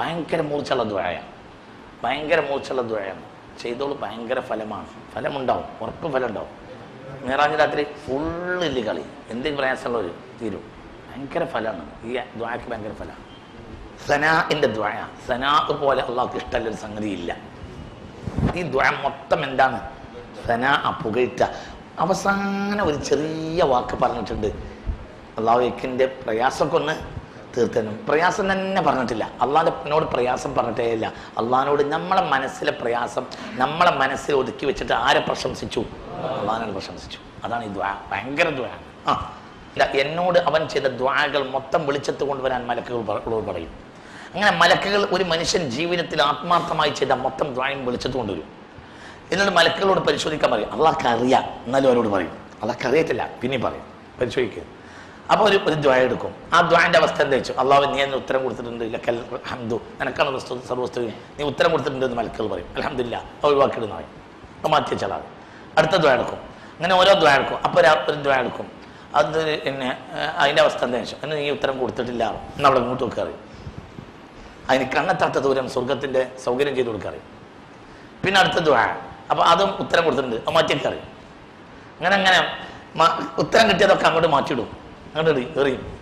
ഭയങ്കര മൂർച്ചുള്ള ദ്വയ ഭയങ്കര മൂർച്ചുള്ള ദ്വയാണ് ചെയ്തോളൂ ഭയങ്കര ഫലമാണ്. ഫലമുണ്ടാവും ഉറപ്പ് ഫലം ഉണ്ടാവും മേറാജ് രാത്രി ഫുള്ളിൽ കളി. എന്തെങ്കിലും ഒരു തീരും. ഭയങ്കര ഫലമാണ്. ഈ ദ്വായക്ക് ഭയങ്കര ഫലമാണ്. സനാഇന്റെ ദ്വായ. സനാ പോലെ അള്ളാഹ്ക്ക് ഇഷ്ടമല്ലൊരു സംഗതിയില്ല. ഈ ദ്വായ മൊത്തം എന്താണ്? സനാ പുകഴ്ത്ത അവസാനം ഒരു ചെറിയ വാക്ക് പറഞ്ഞിട്ടുണ്ട്. അള്ളാഹുക്കിന്റെ പ്രയാസമൊക്കെ ഒന്ന് തീർത്തനും. പ്രയാസം തന്നെ പറഞ്ഞിട്ടില്ല. അള്ളാഹിനോട് പ്രയാസം പറഞ്ഞിട്ടേ ഇല്ല. അള്ളാഹിനോട് നമ്മളെ മനസ്സിലെ പ്രയാസം നമ്മളെ മനസ്സിൽ ഒതുക്കി വെച്ചിട്ട് ആരെ പ്രശംസിച്ചു? അള്ളാഹിനോട് പ്രശംസിച്ചു. അതാണ് ഈ ദ്വാ. ഭയങ്കര ദ്വാ. ആ. എന്നോട് അവൻ ചെയ്ത ദ്വാകൾ മൊത്തം വെളിച്ചത്ത് കൊണ്ടുവരാൻ മലക്കുകൾ പറയും. അങ്ങനെ മലക്കുകൾ ഒരു മനുഷ്യൻ ജീവിതത്തിൽ ആത്മാർത്ഥമായി ചെയ്ത മൊത്തം ദ്വായം വെളിച്ചത്ത് കൊണ്ടുവരും. എന്നിട്ട് മലക്കുകളോട് പരിശോധിക്കാൻ പറയും. അള്ളാഹ്ക്ക് അറിയാം. എന്നാലും അവരോട് പറയും. അള്ളാഹ്ക്ക് അറിയത്തില്ല. പിന്നെ പറയും. പരിശോധിക്കുക അപ്പോൾ ഒരു ഒരു ദ്വായ എടുക്കും. ആ ദ്വായന്റെ അവസ്ഥ എന്താ വെച്ചു? അള്ളാഹു നീ എന്നെ ഉത്തരം കൊടുത്തിട്ടുണ്ട്. ലക്കൽ ഹംദു. നിനക്കാണ് വസ്തു സർവസ്തുവും നീ ഉത്തരം കൊടുത്തിട്ടുണ്ട് എന്ന് മലക്കുകൾ പറയും. അലഹമില്ല ഒഴിവാക്കിയിടുന്ന പറയും അത് മാറ്റി വെച്ചാൽ അടുത്ത ദ്വായ എടുക്കും. അങ്ങനെ ഓരോ ദ്വായ എടുക്കും. അപ്പോൾ ഒരു ഒരു ദ്വായ എടുക്കും. അത് പിന്നെ അതിന്റെ അവസ്ഥ എന്താ വെച്ചു? എന്നെ നീ ഉത്തരം കൊടുത്തിട്ടില്ല. എന്ന് അവിടെ ഇങ്ങോട്ട് വെക്കാറ് അതിന് കണ്ണെത്താത്ത ദൂരം സ്വർഗത്തിന്റെ സൗകര്യം ചെയ്ത് കൊടുക്കാറ് പിന്നെ അടുത്ത ദ്വായ അപ്പോൾ അതും ഉത്തരം കൊടുത്തിട്ടുണ്ട്. അത് മാറ്റിയൊക്കെ അറിയും. അങ്ങനെ അങ്ങനെ ഉത്തരം കിട്ടിയതൊക്കെ അങ്ങോട്ട് മാറ്റിയിടും. അങ്ങോട്ട് എറി- എറിയും.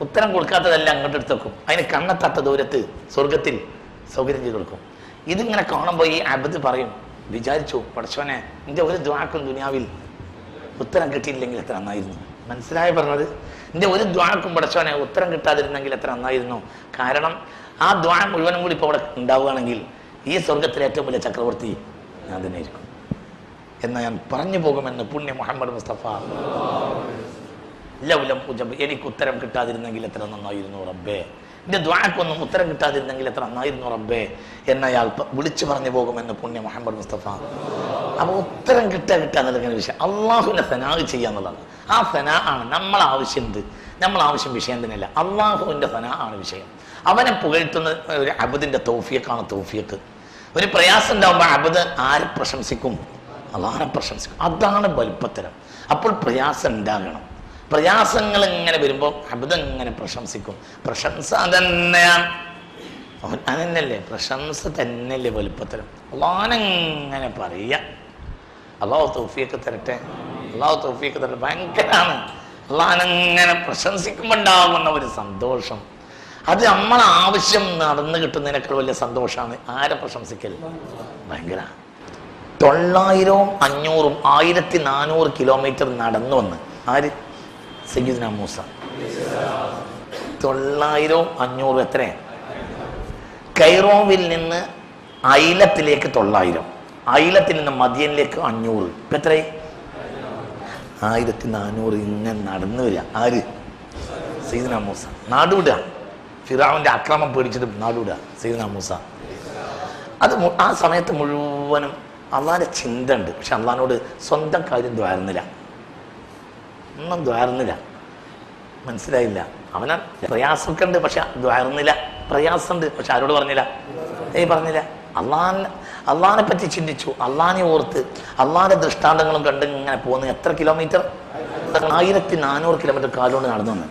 ഉത്തരം കൊടുക്കാത്തതെല്ലാം അങ്ങോട്ട് എടുത്ത് വെക്കും. അതിന് കണ്ണെത്താത്ത ദൂരത്ത് സ്വർഗത്തിൽ സൗകര്യം ചെയ്ത് കൊടുക്കും. ഇതിങ്ങനെ കാണുമ്പോൾ ഈ അബദ് പറയും വിചാരിച്ചു പടച്ചോനെ എന്റെ ഒരു ദ്വാക്കും ദുനിയാവിൽ ഉത്തരം കിട്ടിയില്ലെങ്കിൽ എത്ര നന്നായിരുന്നു. മനസ്സിലായി പറഞ്ഞത്? എന്റെ ഒരു ദ്വാക്കും പടച്ചോനെ ഉത്തരം കിട്ടാതിരുന്നെങ്കിൽ എത്ര നന്നായിരുന്നു. കാരണം ആ ദ്വാ മുഴുവനും കൂടി ഇപ്പോൾ അവിടെ ഉണ്ടാവുകയാണെങ്കിൽ ഈ സ്വർഗത്തിലെ ഏറ്റവും വലിയ ചക്രവർത്തി ഞാൻ തന്നെ ഇരിക്കും എന്ന് ഞാൻ പറഞ്ഞു പോകുമെന്ന് പുണ്യ മുഹമ്മദ് മുസ്തഫ. ലൗലം ഉജബ്. എനിക്ക് ഉത്തരം കിട്ടാതിരുന്നെങ്കിൽ എത്ര നന്നായിരുന്നു റബ്ബേ. എന്റെ ദ്വാക്കൊന്നും ഉത്തരം കിട്ടാതിരുന്നെങ്കിൽ എത്ര നന്നായിരുന്നു റബ്ബേ. എന്നയാൾ വിളിച്ചു പറഞ്ഞു പോകുമെന്ന് പുണ്യ മുഹമ്മദ് മുസ്തഫ. അപ്പോൾ ഉത്തരം കിട്ടാ കിട്ടുക എന്നുള്ള വിഷയം. അള്ളാഹുവിനെ സനാഹ് ചെയ്യാന്നുള്ളതാണ് ആ സനാ ആണ് നമ്മളെ ആവശ്യം എന്ത്? നമ്മളെ ആവശ്യം വിഷയം തന്നെയല്ല അള്ളാഹുവിന്റെ സനാ ആണ് വിഷയം. അവനെ പുകഴ്ത്തുന്ന ഒരു അബദിന്റെ തോഫിയക്കാണ് തോഫിയക്ക് ഒരു പ്രയാസം ഉണ്ടാകുമ്പോൾ അബദ് ആരെ പ്രശംസിക്കും? അള്ളാഹനെ പ്രശംസിക്കും. അതാണ് വലുപ്പത്തരം. അപ്പോൾ പ്രയാസം ഉണ്ടാകണം. പ്രയാസങ്ങൾ ഇങ്ങനെ വരുമ്പോൾ അബദ് ഇങ്ങനെ പ്രശംസിക്കും. പ്രശംസ തന്നെയാണ് അവൻ അതന്നെയല്ലേ? പ്രശംസ തന്നെയല്ലേ വലുപ്പത്തരം. അള്ളാനങ്ങനെ പറയുക? അള്ളാഹു തൗഫിയൊക്കെ തരട്ടെ? അള്ളാഹു തൗഫിയൊക്കെ തരട്ടെ? ഭയങ്കരമാണ് അള്ളാനങ്ങനെ പ്രശംസിക്കുമ്പോൾ ഉണ്ടാകുന്ന ഒരു സന്തോഷം. അത് നമ്മൾ ആവശ്യം നടന്നു കിട്ടുന്നതിനേക്കാൾ വലിയ സന്തോഷമാണ്. ആരെ പ്രശംസിക്കൽ? ഭയങ്കര. തൊള്ളായിരവും അഞ്ഞൂറും ആയിരത്തി നാനൂറ് കിലോമീറ്റർ നടന്നു വന്ന്. ആര്? സയ്യിദ്ന മൂസ. തൊള്ളായിരവും അഞ്ഞൂറും എത്ര കൈറോവിൽ നിന്ന് ഐലത്തിലേക്ക് തൊള്ളായിരം. ഐലത്തിൽ നിന്ന് മദ്യനിലേക്ക് അഞ്ഞൂറ്. ഇപ്പം എത്രയായി? ആയിരത്തി നാനൂറ് ഇങ്ങനെ നടന്നു വരിക. ആര്? സയ്യിദ്ന മൂസ. നാടുവിടുക ഫിറാവിന്റെ അക്രമം പേടിച്ചിട്ട് നാടുവിടുക സയ്യിദ്ന മൂസ. അത് ആ സമയത്ത് മുഴുവനും അള്ളാഹിന്റെ ചിന്ത ഉണ്ട്. പക്ഷെ അള്ളഹാനോട് സ്വന്തം കാര്യം ദ്വാരുന്നില്ല. ഒന്നും ദ്വാരുന്നില്ല. മനസ്സിലായില്ല. അവന പ്രയാസമൊക്കെ ഉണ്ട് പക്ഷെ ദ്വാരുന്നില്ല. പ്രയാസമുണ്ട് പക്ഷെ ആരോട് പറഞ്ഞില്ല? ഏയ് പറഞ്ഞില്ല. അള്ളാൻ അള്ളഹാനെ പറ്റി ചിന്തിച്ചു. അള്ളഹാനെ ഓർത്ത് അള്ളാഹിന്റെ ദൃഷ്ടാന്തങ്ങളും കണ്ട് ഇങ്ങനെ പോകുന്നു. എത്ര കിലോമീറ്റർ? ആയിരത്തി നാനൂറ് കിലോമീറ്റർ കാലുകൊണ്ട് നടന്നു വന്ന്.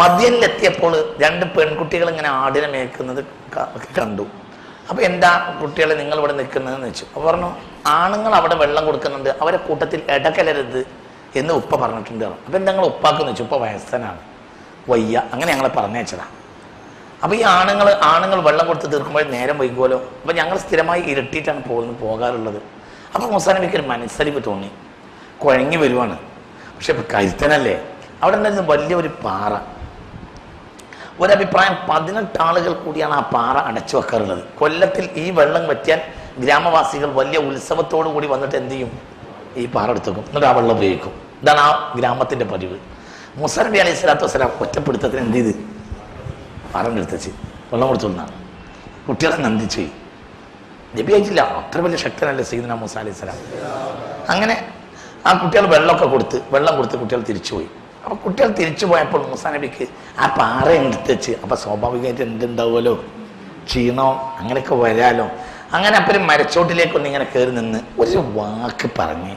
മദ്യനിലെത്തിയപ്പോൾ രണ്ട് പെൺകുട്ടികൾ ഇങ്ങനെ ആടിനെ മേക്കുന്നത് കണ്ടു. അപ്പോൾ എന്താ കുട്ടികളെ നിങ്ങൾ ഇവിടെ നിൽക്കുന്നതെന്ന് വെച്ചു. അപ്പോൾ പറഞ്ഞു ആണുങ്ങൾ അവിടെ വെള്ളം കൊടുക്കുന്നുണ്ട്. അവരെ കൂട്ടത്തിൽ ഇടകലരുത് എന്ന് ഉപ്പ പറഞ്ഞിട്ടുണ്ട്. അപ്പം ഉപ്പാക്ക് ഉപ്പാക്കെന്ന് വെച്ചു ഉപ്പ വയസ്സനാണ്. വയ്യ. അങ്ങനെ ഞങ്ങളെ പറഞ്ഞയച്ചതാണ് അപ്പോൾ ഈ ആണുങ്ങൾ ആണുങ്ങൾ വെള്ളം കൊടുത്ത് തീർക്കുമ്പോൾ നേരം വൈകുമല്ലോ അപ്പം ഞങ്ങൾ സ്ഥിരമായി ഇരട്ടിയിട്ടാണ് പോകുന്നത് പോകാറുള്ളത്. അപ്പോൾ മുസാനബിക്ക് ഒരു മനസ്സരിപ്പ് തോന്നി. കുഴങ്ങി വരുവാണ്. പക്ഷെ ഇപ്പം കരുത്തനല്ലേ അവിടെ ഉണ്ടായിരുന്ന വലിയൊരു പാറ. ഒരഭിപ്രായം പതിനെട്ട് ആളുകൾ കൂടിയാണ് ആ പാറ അടച്ചു വെക്കാറുള്ളത്. കൊല്ലത്തിൽ ഈ വെള്ളം വറ്റിയാൽ ഗ്രാമവാസികൾ വലിയ ഉത്സവത്തോടു കൂടി വന്നിട്ട് എന്ത് ചെയ്യും? ഈ പാറ എടുത്തു വെക്കും എന്നിട്ട് ആ വെള്ളം ഉപയോഗിക്കും. ഇതാണ് ആ ഗ്രാമത്തിന്റെ പതിവ്. മുസർബി അലൈഹി സ്വലാത്തു വസ്സലാം ഒറ്റപ്പെടുത്തത്തിന് എന്ത് ചെയ്ത്? പാറന്റെ എടുത്തച്ച് വെള്ളം കൊടുത്തുകൊണ്ടാണ് കുട്ടികളെ നന്ദിച്ചു. നബി ആയിട്ടില്ല അത്ര വലിയ ശക്തനല്ലേ സീദന മൂസ അലൈഹി സ്വലാം. അങ്ങനെ ആ കുട്ടികൾ വെള്ളമൊക്കെ കൊടുത്ത് വെള്ളം കൊടുത്ത് കുട്ടികൾ തിരിച്ചുപോയി അപ്പൊ കുട്ടികൾ തിരിച്ചു പോയപ്പോൾ മൂസാ നബിക്ക് ആ പാറ എടുത്തച്ച് അപ്പോൾ അപ്പൊ സ്വാഭാവികമായിട്ട് എന്തുണ്ടാവുമല്ലോ? ക്ഷീണോ അങ്ങനെയൊക്കെ വരാലോ? അങ്ങനെ അപ്പം മരച്ചോട്ടിലേക്കൊന്ന് ഇങ്ങനെ കയറി നിന്ന് ഒരു വാക്ക് പറഞ്ഞ്.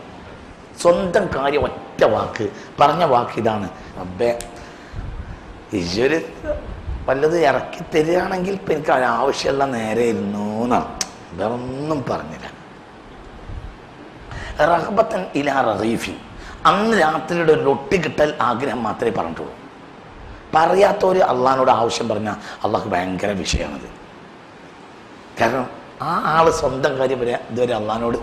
സ്വന്തം കാര്യം ഒറ്റ വാക്ക്. പറഞ്ഞ വാക്ക് ഇതാണ്. അബ്ബേ ഈശ്വര് വല്ലത് ഇറക്കി തരികയാണെങ്കിൽ ഇപ്പം എനിക്ക് ആവശ്യമുള്ള നേരെ ഇരുന്നു എന്നാണ് വേറൊന്നും പറഞ്ഞില്ല. റഹബത്തൻ ഇലാ റഹീഫി. അന്ന് രാത്രിയുടെ ഒരു റൊട്ടി കിട്ടൽ ആഗ്രഹം മാത്രമേ പറഞ്ഞിട്ടുള്ളൂ. പറയാത്തവർ അള്ളഹാനോട് ആവശ്യം പറഞ്ഞാൽ അള്ളാഹ് ഭയങ്കര വിഷയമാണത്. കാരണം ആ ആൾ സ്വന്തം കാര്യം വരെ ഇതുവരെ അള്ളഹാനോട്.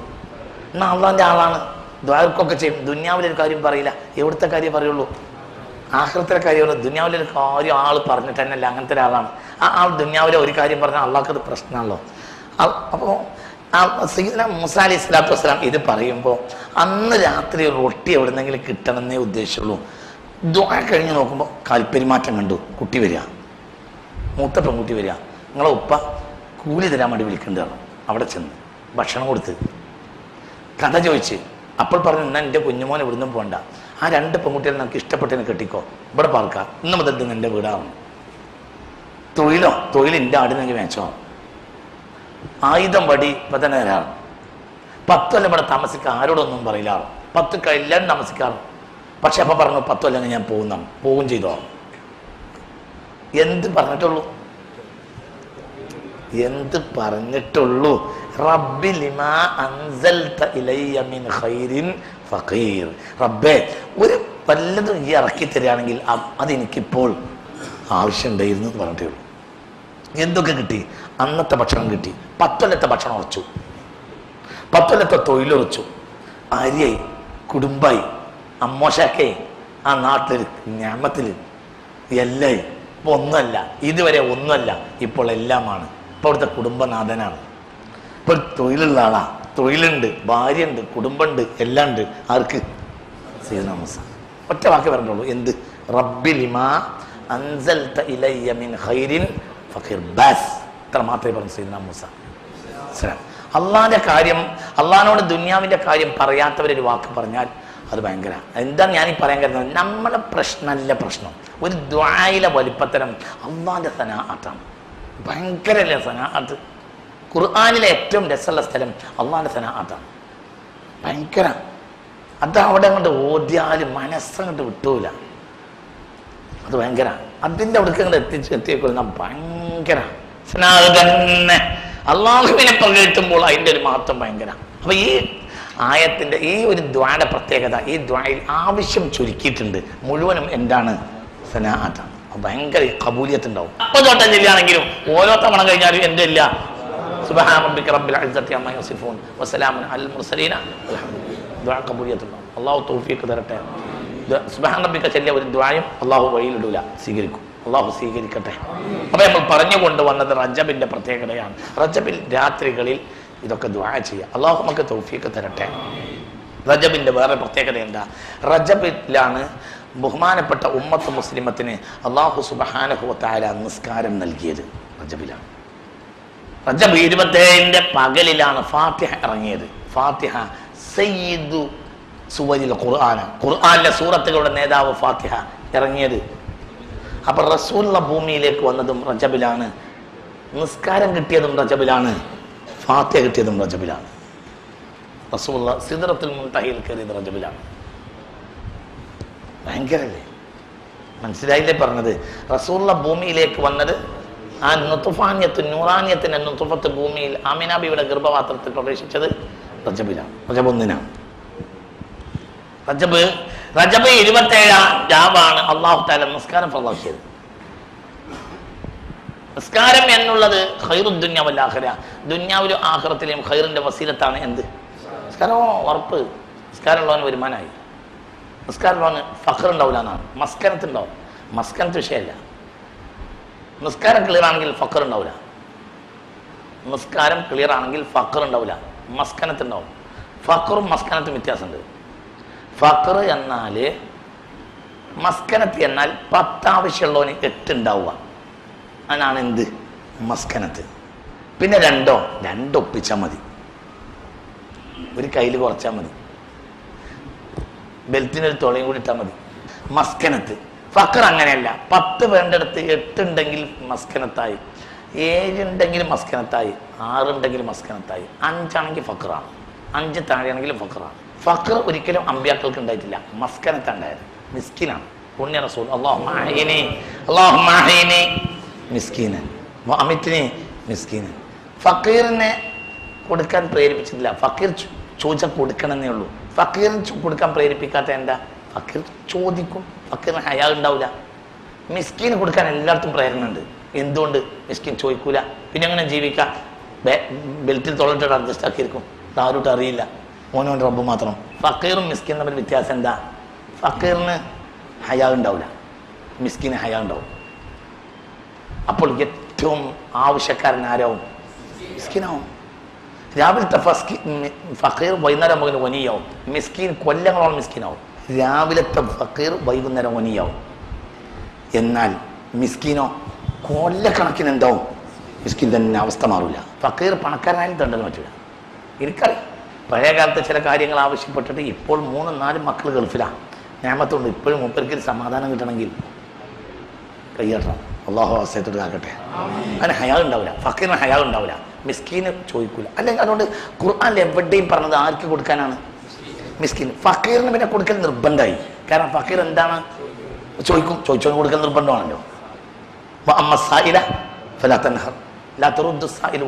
എന്നാൽ അള്ളാന്റെ ആളാണ്. ദ്വാരക്കൊക്കെ ചെയ്യും. ദുന്യാവിലൊരു കാര്യം പറയില്ല. എവിടുത്തെ കാര്യം പറയുള്ളൂ? ആഹ്ലത്തിലെ കാര്യമല്ല ദുന്യാവിലെ ഒരു കാര്യം ആൾ പറഞ്ഞിട്ട് തന്നെയല്ല അങ്ങനത്തെ ഒരാളാണ്. ആ ആൾ ദുന്യാവിലെ ഒരു കാര്യം പറഞ്ഞാൽ അള്ളാഹ്ക്ക് അത് പ്രശ്നമാണല്ലോ. അപ്പോൾ ആ സീദന മുസ അലി ഇസ്ലാത്തു വസ്സലാം ഇത് പറയുമ്പോൾ അന്ന് രാത്രി റൊട്ടി എവിടെന്നെങ്കിലും കിട്ടണമെന്നേ ഉദ്ദേശിച്ചുള്ളൂ. ദ്വാ കഴിഞ്ഞ് നോക്കുമ്പോൾ കാൽപ്പെരുമാറ്റം കണ്ടു. കുട്ടി വരിക. മൂത്ത പെൺകുട്ടി വരിക. നിങ്ങളെ ഉപ്പ കൂലി തരാൻ വേണ്ടി വിളിക്കേണ്ടതാണ് അവിടെ ചെന്ന് ഭക്ഷണം കൊടുത്ത്. കഥ ചോദിച്ച്. അപ്പോൾ പറഞ്ഞു എന്നാൽ എന്റെ കുഞ്ഞുമോൻ ഇവിടുന്ന് പോകണ്ട ആ രണ്ട് പെൺകുട്ടികളെ നമുക്ക് ഇഷ്ടപ്പെട്ടതിനെ കെട്ടിക്കോ. ഇവിടെ പാർക്കാം. ഇന്ന് മുതൽ നിന്ന് എന്റെ വീടാവുന്നു തൊഴിലോ തൊഴിൽ എന്റെ ആടിനെങ്കിൽ മേച്ചോ? ആയുധം വടി ഇപ്പം തന്നെ തരാറ് പത്ത് കൊല്ലം ഇവിടെ താമസിക്കാൻ ആരോടൊന്നും പറയില്ല. പത്ത് എല്ലാവരും താമസിക്കാറ്. പക്ഷെ അപ്പം പറഞ്ഞു പത്തൊല്ലം ഞാൻ പോകുന്നതാണ് പോവും ചെയ്തോ. എന്ത് പറഞ്ഞിട്ടുള്ളൂ? എന്ത് പറഞ്ഞിട്ടുള്ളൂ? റബ്ബി ലിമാ അൻസൽത ഇലയ്യ മിൻ ഖൈരിൻ ഫഖീർ. റബ്ബേ ഒരു വല്ലതും ഈ ഇറക്കി തരികയാണെങ്കിൽ അതെനിക്കിപ്പോൾ ആവശ്യമുണ്ടായിരുന്നു എന്ന് പറഞ്ഞിട്ടേ ഉള്ളൂ. എന്തൊക്കെ കിട്ടി? അന്നത്തെ ഭക്ഷണം കിട്ടി. പത്തൊല്ലത്തെ ഭക്ഷണം ഉറച്ചു. പത്തൊല്ലത്തെ തൊഴിലുറച്ചു. ഭാര്യയായി കുടുംബായി അമ്മോശാക്കേ ആ നാട്ടിൽ ഞാമത്തിൽ എല്ലാം ഇപ്പൊ ഒന്നുമല്ല. ഇതുവരെ ഒന്നുമല്ല. ഇപ്പോൾ എല്ലാമാണ്. അവിടുത്തെ കുടുംബനാഥനാണ്. ഇപ്പോൾ തൊഴിലുള്ള ആളാ. തൊഴിലുണ്ട് ഭാര്യയുണ്ട് കുടുംബമുണ്ട് എല്ലാം ഉണ്ട്. ആർക്ക്? സീതാമസ. ഒറ്റ വാക്ക് പറഞ്ഞോളൂ എന്ത്? റബ്ബിലിമാ മിൻ ഖൈരിൻ ഫഖീർ. ബാസ്. ഇത്ര മാത്രമേ പറഞ്ഞു സീദന മൂസ അള്ളാഹിന്റെ കാര്യം അള്ളഹാനോട് ദുന്യാവിന്റെ കാര്യം പറയാത്തവരൊരു വാക്ക് പറഞ്ഞാൽ അത് ഭയങ്കര. എന്താണ് ഈ പറയാൻ കരുതുന്നത് നമ്മളെ പ്രശ്നമല്ല പ്രശ്നം. ഒരു ദ്വായിലെ വലിപ്പത്തരം അള്ളാഹിന്റെ സനാഅത്താണ് ഭയങ്കരല്ലേ സനാഅത്ത് ഖുർആാനിലെ ഏറ്റവും രസമുള്ള സ്ഥലം അള്ളാഹിന്റെ സനാഅത്താണ് ഭയങ്കര. അത് അവിടെ അങ്ങോട്ട് ഓദ്യാലും മനസ്സങ്ങോട്ട് വിട്ടൂല. അത് ഭയങ്കര. അതിന്റെ അവിടേക്ക് അങ്ങോട്ട് എത്തിച്ച് എത്തിയേക്കൊള്ളുന്ന ഭയങ്കര. സ്നാഹ തന്നെ. അള്ളാഹുവിനെ പ്രകടിത്തുമ്പോൾ അതിന്റെ ഒരു മഹത്വം ഭയങ്കര. അപ്പൊ ഈ ആയത്തിന്റെ ഈ ഒരു ദ്വായുടെ പ്രത്യേകത ഈ ദ്വായിൽ ആവശ്യം ചുരുക്കിയിട്ടുണ്ട്. മുഴുവനും എന്താണ്? സനാഅത്താണ് ഭയങ്കര കബൂലിയത്ത് ഉണ്ടാവും അപ്പൊ തൊട്ടം ജില്ലയാണെങ്കിലും ഓരോ തവണ കഴിഞ്ഞാലും എന്റെ ഇല്ല? സുബ്ഹാന റബ്ബിക റബ്ബിൽ ഇസ്സത്തി അമ്മ യസിഫൂൻ. അലൽ മുർസലീന. ദുആ കബൂലിയത്ത് ഉണ്ടാവും അള്ളാഹു തൗഫീഖ് തരട്ടെ. സുബഹാൻ റബ്ബിക്ക ചെല്ലിയ ഒരു ദ്വായം അള്ളാഹു വഴിയിലിടൂല. സ്വീകരിക്കും. അള്ളാഹു സ്വീകരിക്കട്ടെ. അപ്പൊ നമ്മൾ പറഞ്ഞുകൊണ്ട് വന്നത് റജബിന്റെ പ്രത്യേകതയാണ്. റജബിൽ രാത്രികളിൽ ഇതൊക്കെ ദ്വാ ചെയ്യുക. അള്ളാഹു നമുക്ക് തൗഫീഖ് തരട്ടെ. റജബിന്റെ വേറെ പ്രത്യേകത എന്താ? റജബിലാണ് ബഹുമാനപ്പെട്ട ഉമ്മത്ത് മുസ്ലിമത്തിന് അള്ളാഹു സുബഹാനഹുത്തായ നിസ്കാരം നൽകിയത് റജബിലാണ്. റജബ് ഇരുപത്തേഴിന്റെ പകലിലാണ് ഫാത്തിഹ ഇറങ്ങിയത്. ഫാത്തിഹ സയ്യിദു സുവരിൽ ഖുർആന ഖുർആനിലെ സൂറത്തുകളുടെ നേതാവ് ഫാത്തിഹ ഇറങ്ങിയത്. അപ്പൊ റസൂലുള്ള ഭൂമിയിലേക്ക് വന്നതും റജബിലാണ്. നിസ്കാരം കിട്ടിയതും റജബിലാണ്. ഫാത്തിഹ കിട്ടിയതും റജബിലാണ്. റസൂള്ള സിദറത്തുൽ മുൻതഹയിൽ കയറിയത് റജബിലാണ്. ഭയങ്കരല്ലേ? മനസ്സിലായില്ലേ പറഞ്ഞത്? റസൂള്ള ഭൂമിയിലേക്ക് വന്നത് ആ നുത്തുഫാന്യത്ത് നൂറാന്യത്തിന് നുത്തുഫത്ത് ഭൂമിയിൽ ആമിനാബിയുടെ ഗർഭപാത്രത്തിൽ പ്രവേശിച്ചത് റജബിലാണ് റജബ് ഒന്നിനാണ്. റജബ് റജബ് ഇരുപത്തേഴാം ജാബാണ് അള്ളാഹു താല നിസ്കാരം പ്രദർശിച്ചത് നിസ്കാരം എന്നുള്ളത് ഖൈറുദ്ദുന്യാവല്ലാഹര ദുന്യാവിലും ആഹ്റത്തിലെയും ഖൈറിന്റെ വസീലത്താണ് എന്ത്? നിസ്കാരം ഉറപ്പ്. നിസ്കാരമുള്ളവന് വരുമാനമായി. നിസ്കാരമുള്ളവന് ഫഖർ ഉണ്ടാവില്ല എന്നാണ്. മസ്കനത്ത് ഉണ്ടാവും. മസ്കനത്ത് വിഷയമല്ല നിസ്കാരം ക്ലിയർ ആണെങ്കിൽ ഫക്കർ ഉണ്ടാവില്ല നിസ്കാരം ക്ലിയർ ആണെങ്കിൽ ഫക്കർ ഉണ്ടാവില്ല മസ്കനത്ത് ഉണ്ടാവും. ഫക്കറും മസ്കനത്തും വ്യത്യാസമുണ്ട്. ഫക്കർ എന്നാൽ മസ്കനത്ത് എന്നാൽ പത്താവശ്യമുള്ളവന് എട്ട് ഉണ്ടാവുക. അതിനാണ് എന്ത്? മസ്കനത്ത്. പിന്നെ രണ്ടോ? രണ്ടൊപ്പിച്ചാൽ മതി. ഒരു കയ്യിൽ കുറച്ചാൽ മതി. ബെൽറ്റിനൊരു തുളയും കൂടി ഇട്ടാൽ മതി. മസ്കനത്ത്. ഫക്കർ അങ്ങനെയല്ല. പത്ത് വേണ്ടടുത്ത് എട്ടുണ്ടെങ്കിൽ മസ്കനത്തായി. ഏഴുണ്ടെങ്കിൽ മസ്കനത്തായി. ആറുണ്ടെങ്കിൽ മസ്കനത്തായി. അഞ്ചാണെങ്കിൽ ഫക്കറാണ്. അഞ്ച് താഴെയാണെങ്കിലും ഫക്കറാണ്. ഫക്കർ ഒരിക്കലും അമ്പ്യാക്കൾക്ക് ഉണ്ടായിട്ടില്ല. മസ്കനത്ത് ഉണ്ടായത്. മിസ്കിനാണ്. പുണ്യ റസൂൽ. അള്ളാഹു മാഹിനി അള്ളാഹു മാഹിനി മിസ്കീനൻ അമിത്തിനെ മിസ്കീനൻ ഫക്കീറിനെ കൊടുക്കാൻ പ്രേരിപ്പിച്ചിട്ടില്ല. ഫക്കീർ ചോദിച്ചാൽ കൊടുക്കണമെന്നേ ഉള്ളൂ. ഫക്കീറിന് കൊടുക്കാൻ പ്രേരിപ്പിക്കാത്ത എന്താ? ഫക്കീർ ചോദിക്കും. ഫക്കീറിന് ഹയാ ഉണ്ടാവില്ല മിസ്കീന് കൊടുക്കാൻ എല്ലായിടത്തും പ്രേരണ ഉണ്ട് എന്തുകൊണ്ട്? മിസ്കിൻ ചോദിക്കൂല. പിന്നെ അങ്ങനെ ജീവിക്കാം? ബെൽറ്റിൽ തൊള്ളിട്ട് അഡ്ജസ്റ്റ് ആക്കിയിരിക്കും. ആരോട്ട് അറിയില്ല. മോനോൻ റബ്ബ് മാത്രം. ഫക്കീറും മിസ്കിൻ തമ്മിൽ വ്യത്യാസം എന്താ? ഫക്കീറിന് ഹയാ ഉണ്ടാവില്ല മിസ്കിന് ഹയാ ഉണ്ടാവും. അപ്പോൾ ഏറ്റവും ആവശ്യക്കാരൻ ആരാവും? മിസ്കിനാവും. രാവിലത്തെ ഫസ്കി ഫക്കീർ വൈകുന്നേരം മുതൽ ഒനിയാവും മിസ്കീൻ കൊല്ലങ്ങളോളം മിസ്കീനാവും. രാവിലത്തെ ഫക്കീർ വൈകുന്നേരം ഒനിയാവും എന്നാൽ മിസ്കീനോ കൊല്ലക്കണക്കിന് എന്താവും? മിസ്കിൻ തന്നെ അവസ്ഥ മാറില്ല ഫക്കീർ പണക്കാരനായാലും തണ്ടെന്ന് പറ്റില്ല എനിക്കറിയാം. പഴയ കാലത്ത് ചില കാര്യങ്ങൾ ആവശ്യപ്പെട്ടിട്ട് ഇപ്പോൾ മൂന്നും നാലും മക്കൾ ഗൾഫിലാണ് ഞാമത്തുണ്ട്. ഇപ്പോഴും മുപ്പർക്ക് സമാധാനം കിട്ടണമെങ്കിൽ കൈയാട്ടണം അള്ളാഹു അവസ്ഥയത്തോട് കാക്കട്ടെ. അതിന് ഹയാൾ ഉണ്ടാവില്ല ഫക്കീറിന് ഹയാൾ ഉണ്ടാവില്ല മിസ്കീന് ചോദിക്കൂല. അല്ലെങ്കിൽ അതുകൊണ്ട് ഖുർആാനിൽ എവിടെയും പറഞ്ഞത് ആർക്ക് കൊടുക്കാനാണ്? മിസ്കീൻ ഫക്കീറിന് പിന്നെ കൊടുക്കൽ നിർബന്ധമായി. കാരണം ഫക്കീർ എന്താണ്? ചോദിക്കും. ചോദിച്ചോ കൊടുക്കൽ നിർബന്ധമാണല്ലോ.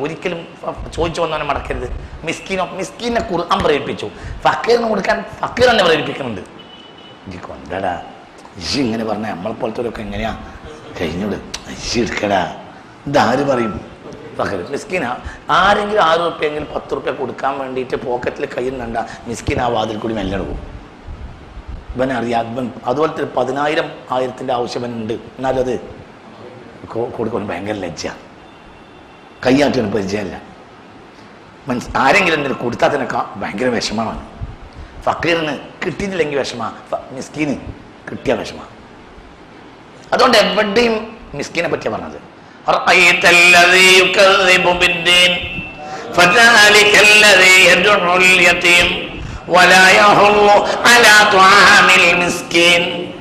ഒരിക്കലും ചോദിച്ചു വന്നവനെ മടക്കരുത് മിസ്കീനോ മിസ്കീനെ ഖുർആൻ പ്രേരിപ്പിച്ചു. ഫക്കീറിന് കൊടുക്കാൻ ഫക്കീർ തന്നെ പ്രേരിപ്പിക്കുന്നുണ്ട്. ഇജ്ജ് കൊണ്ടടാ ഇജി ഇങ്ങനെ പറഞ്ഞ നമ്മളെ പോലത്തെ എങ്ങനെയാ? കഴിഞ്ഞോട്. ഇജി എടുക്കടാ. ഇതാര് പറയും? ഫക്കീർ മിസ്കിന ആരെങ്കിലും ആറ് റുപ്യെങ്കിലും പത്ത് റുപ്യ കൊടുക്കാൻ വേണ്ടിയിട്ട് പോക്കറ്റിൽ കയ്യിൽ നണ്ട മിസ്കീൻ ആ വാതിൽ കൂടി മെല്ലെ പോകും ഇവൻ അതുപോലത്തെ തന്നെ പതിനായിരം ആയിരത്തിന്റെ ആവശ്യം ഉണ്ട് എന്നാലത് കൊടുക്കാൻ ഭയങ്കര ലജ്ജ കൈയാട്ടിന് പരിചയമല്ല. മനസ് ആരെങ്കിലും എന്തെങ്കിലും കൊടുത്താൽ തന്നെ ഭയങ്കര വിഷമമാണ്. ഫക്കീറിന് കിട്ടിയിട്ടില്ലെങ്കിൽ വിഷമ. മിസ്കീന് കിട്ടിയ വിഷമ. അതുകൊണ്ട് എവിടെയും മിസ്കിനെ പറ്റിയാണ് പറഞ്ഞത്. أرأيت الذي يكذب بالدين؟ فذلك الذي يدع اليتيم ولا يحض على طعام المسكين.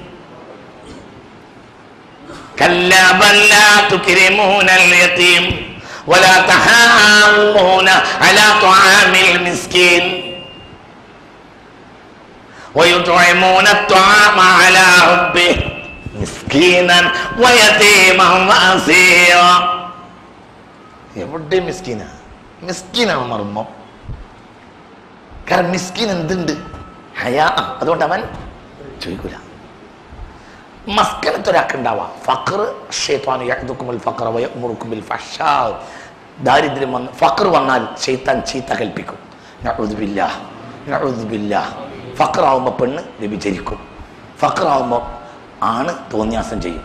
كلا بل لا تكرمون اليتيم ولا تحاضون على طعام المسكين. ويطعمون الطعام على حبه മിസ്കീനൻ എവിടെ മിസ്കീന? മിസ്കീനാണ് മർമ്മം. കാരണം മിസ്കീൻ എന്തുണ്ട്? അതുകൊണ്ട് അവൻ ചോദിക്കൂല. ദാരിദ്ര്യം വന്ന് ഫക്കർ വന്നാൽ ഷെയ്ത്താൻ ചീത്ത കൽപ്പിക്കും നഴുതുബില്ല നഴുതുബില്ല പെണ്ണ് വ്യഭിചരിക്കും. ഫക്കറാവുമ്പോൾ ആണ് തോന്നിയാസം ചെയ്യും.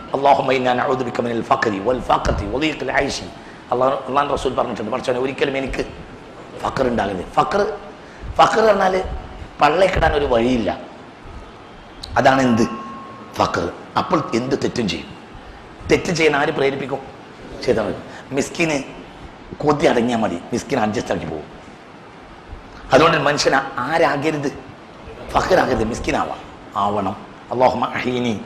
ആയിഷി അല്ലാഹു അല്ലാഹു റസൂൽ പറഞ്ഞിട്ടുണ്ട്. പഠിച്ചോനെ ഒരിക്കലും എനിക്ക് ഫക്കർ ഉണ്ടാകരുത്. ഫക്കർ ഫക്കർ പറഞ്ഞാൽ പള്ളക്കിടാൻ ഒരു വഴിയില്ല. അതാണ് എന്ത്? ഫക്കർ അപ്പോൾ എന്ത് തെറ്റും ചെയ്യും? തെറ്റ് ചെയ്യാൻ ആര് പ്രേരിപ്പിക്കും? ചെയ്താൽ മതി. മിസ്കിന് കൊതി അടങ്ങിയാൽ മതി. മിസ്കിന് അഡ്ജസ്റ്റ് ആക്കി പോകും അതുകൊണ്ട് മനുഷ്യൻ ആരാകരുത്? ഫക്കറാകരുത് മിസ്കിനാവാം. ആവണം. അള്ളാഹുമ അഹീനി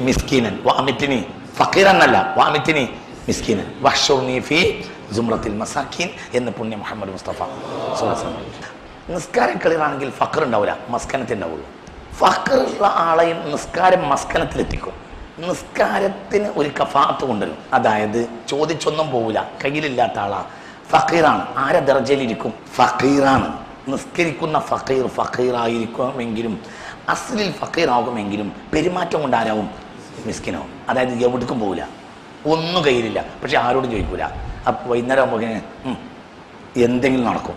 മിസ്കീനൻ. വാമിറ്റിനി. ഫക്കീറന്നല്ല വാമിറ്റിനി മിസ്കീനൻ. വഷുർനി ഫി ജുമ്രത്തിൽ മസാക്കീൻ എന്ന് പുണ്യ മുഹമ്മദ് മുസ്തഫ. നിസ്കാരം കളിയാണെങ്കിൽ ഫക്കർ ഉണ്ടാവില്ല മസ്കനത്തിൽ ഉണ്ടാവുള്ളൂ. ഫക്കറുള്ള ആളെയും നിസ്കാരം മസ്കനത്തിലെത്തിക്കും. നിസ്കാരത്തിന് ഒരു കഫാത്ത് കൊണ്ടുവരും. അതായത് ചോദിച്ചൊന്നും പോവില്ല കയ്യിലില്ലാത്ത ആളാ. ഫക്കീറാണ്. ആരെ ദർജയിലിരിക്കും? ഫക്കീറാണ്. നിസ്കരിക്കുന്ന ഫക്കീർ ഫക്കീറായിരിക്കുമെങ്കിലും അസ്ലിൽ ഫക്കീറാകുമെങ്കിലും പെരുമാറ്റം കൊണ്ട് ആരാവും മിസ്കിനാവും അതായത് എവിടേക്കും പോകില്ല ഒന്നും കയ്യിലില്ല. പക്ഷെ ആരോടും ചോദിക്കൂല. അപ്പൊ വൈകുന്നേരം ആകുമ്പോൾ എന്തെങ്കിലും നടക്കും.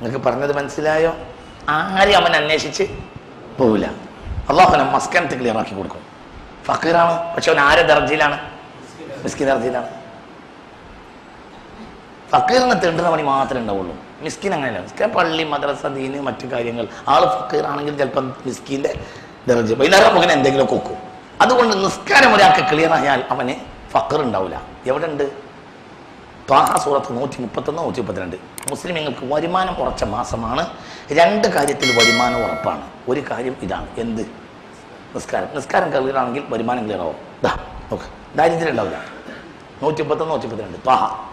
നിങ്ങൾക്ക് പറഞ്ഞത് മനസ്സിലായോ? ആരെയും അവൻ അന്വേഷിച്ച് പോവില്ല അള്ളാഹുനെ മസ്കനത്തെ ക്ലിയർ ആക്കി കൊടുക്കും. ഫക്കീറാണ്. പക്ഷെ അവൻ ആരെ ദർജയിലാണ്? മിസ്കിൻ ദർജയിലാണ്. ഫക്കീറിന് തെണ്ടുന്ന പണി മാത്രമേ ഉണ്ടാവുള്ളൂ. മിസ്കിൻ അങ്ങനെയല്ല. മിസ്കിൻ പള്ളി മദ്രസ ദീന് മറ്റു കാര്യങ്ങൾ. ആൾ ഫക്കീറാണെങ്കിൽ ചിലപ്പം മിസ്കിന്റെ ദർജ വൈകുന്നേരം മകൻ എന്തെങ്കിലും കൊക്കും. അതുകൊണ്ട് നിസ്കാരം ഒരാൾക്ക് ക്ലിയർ ആയാൽ അവന് ഫക്കർ ഉണ്ടാവില്ല എവിടെ ഉണ്ട് ത്വാഹ സൂറത്ത് നൂറ്റി മുപ്പത്തൊന്ന് നൂറ്റി മുപ്പത്തിരണ്ട് മുസ്ലിങ്ങൾക്ക് വരുമാനം ഉറച്ച മാസമാണ്. രണ്ട് കാര്യത്തിൽ വരുമാനം ഉറപ്പാണ്. ഒരു കാര്യം ഇതാണ്. എന്ത്? നിസ്കാരം. നിസ്കാരം ക്ലിയർ ആണെങ്കിൽ വരുമാനം ക്ലിയർ ആവും. ദാ ഓക്കെ ദാരിദ്ര്യം ഉണ്ടാവില്ല. നൂറ്റി മുപ്പത്തൊന്ന് നൂറ്റി മുപ്പത്തിരണ്ട് ത്വാഹ.